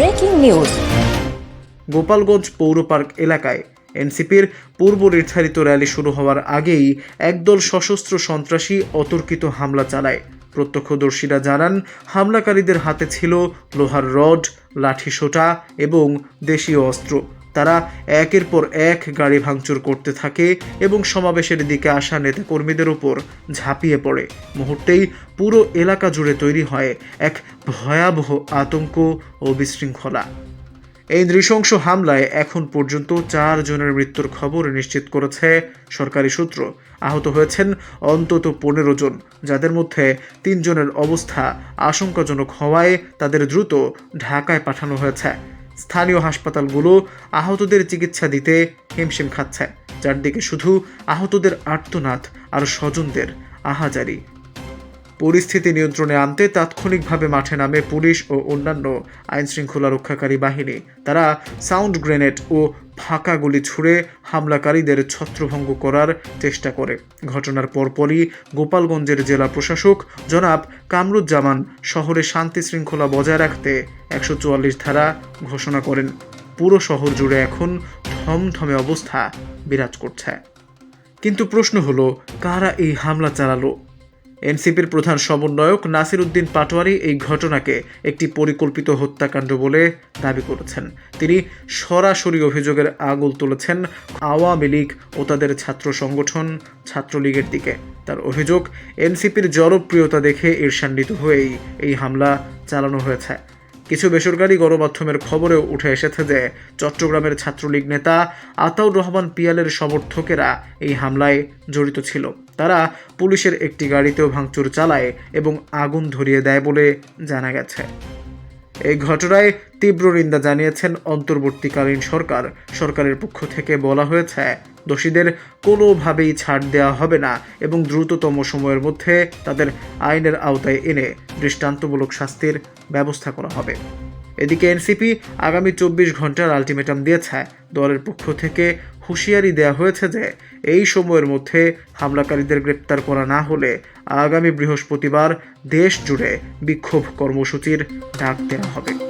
Breaking news. Gopalganj পৌর park এলাকায় এনসিপির পূর্ব নির্ধারিত র্যালি শুরু হওয়ার আগেই একদল সশস্ত্র সন্ত্রাসী অতর্কিত হামলা চালায়। প্রত্যক্ষদর্শীরা জানান, হামলাকারীদের হাতে ছিল লোহার রড লাঠি সোটা এবং দেশীয় অস্ত্র। তারা একের পর এক গাড়ি ভাঙচুর করতে থাকে এবং সমাবেশের দিকে আসা নেতাকর্মীদের উপর ঝাঁপিয়ে পড়ে। মুহূর্তেই পুরো এলাকা জুড়ে তৈরি হয় এক ভয়াবহ আতঙ্ক ও বিশৃঙ্খলা। এই নৃশংস হামলায় এখন পর্যন্ত চার জনের মৃত্যুর খবর নিশ্চিত করেছে সরকারি সূত্র। আহত হয়েছেন অন্তত পনেরো জন, যাদের মধ্যে তিনজনের অবস্থা আশঙ্কাজনক হওয়ায় তাদের দ্রুত ঢাকায় পাঠানো হয়েছে। স্থানীয় হাসপাতালগুলো আহতদের চিকিৎসা দিতে হিমশিম খাচ্ছে চারদিকে শুধু আহতদের আর্তনাদ আর স্বজনদের আহাজারি। পরিস্থিতি নিয়ন্ত্রণে আনতে তাৎক্ষণিকভাবে মাঠে নামে পুলিশ ও অন্যান্য আইনশৃঙ্খলা রক্ষাকারী বাহিনী। তারা সাউন্ড গ্রেনেড ও ফাঁকা গুলি ছুড়ে হামলাকারীদের ছত্রভঙ্গ করার চেষ্টা করে। ঘটনার পরপরই গোপালগঞ্জের জেলা প্রশাসক জনাব কামরুজ্জামান শহরে শান্তি শৃঙ্খলা বজায় রাখতে একশো চুয়াল্লিশ ধারা ঘোষণা করেন। পুরো শহর জুড়ে এখন থমথমে অবস্থা বিরাজ করছে। কিন্তু প্রশ্ন হলো, কারা এই হামলা চালালো? এনসিপির প্রধান সমন্বয়ক নাসির উদ্দিন পাটোয়ারি এই ঘটনাকে একটি পরিকল্পিত হত্যাকাণ্ড বলে দাবি করেছেন। তিনি সরাসরি অভিযোগের আগুল তুলেছেন আওয়ামী লীগ ও তাদের ছাত্র সংগঠন ছাত্রলীগের দিকে। তার অভিযোগ, এনসিপির জনপ্রিয়তা দেখে ঈর্ষান্বিত হয়েই এই হামলা চালানো হয়েছে। কিছু বেসরকারি গণমাধ্যমের খবরেও উঠে এসেছে যে চট্টগ্রামের ছাত্রলীগ নেতা আতাউর রহমান পিয়ালের সমর্থকেরা এই হামলায় জড়িত ছিল। তারা পুলিশের একটি গাড়িতেও ভাঙচুর চালায় এবং আগুন ধরিয়ে দেয় বলে জানা গেছে। এই ঘটনায় তীব্র নিন্দা জানিয়েছেন অন্তর্বর্তীকালীন সরকার। সরকারের পক্ষ থেকে বলা হয়েছে দোষীদের কোনোভাবেই ছাড় দেওয়া হবে না এবং দ্রুততম সময়ের মধ্যে তাদের আইনের আওতায় এনে দৃষ্টান্তমূলক শাস্তির ব্যবস্থা করা হবে। এদিকে এনসিপি আগামী চব্বিশ ঘণ্টার আলটিমেটাম দিয়েছে। দলের পক্ষ থেকে হুঁশিয়ারি দেওয়া হয়েছে যে এই সময়ের মধ্যে হামলাকারীদের গ্রেপ্তার করা না হলে আগামী বৃহস্পতিবার দেশ জুড়ে বিক্ষোভ কর্মসূচির ডাক দেওয়া হবে।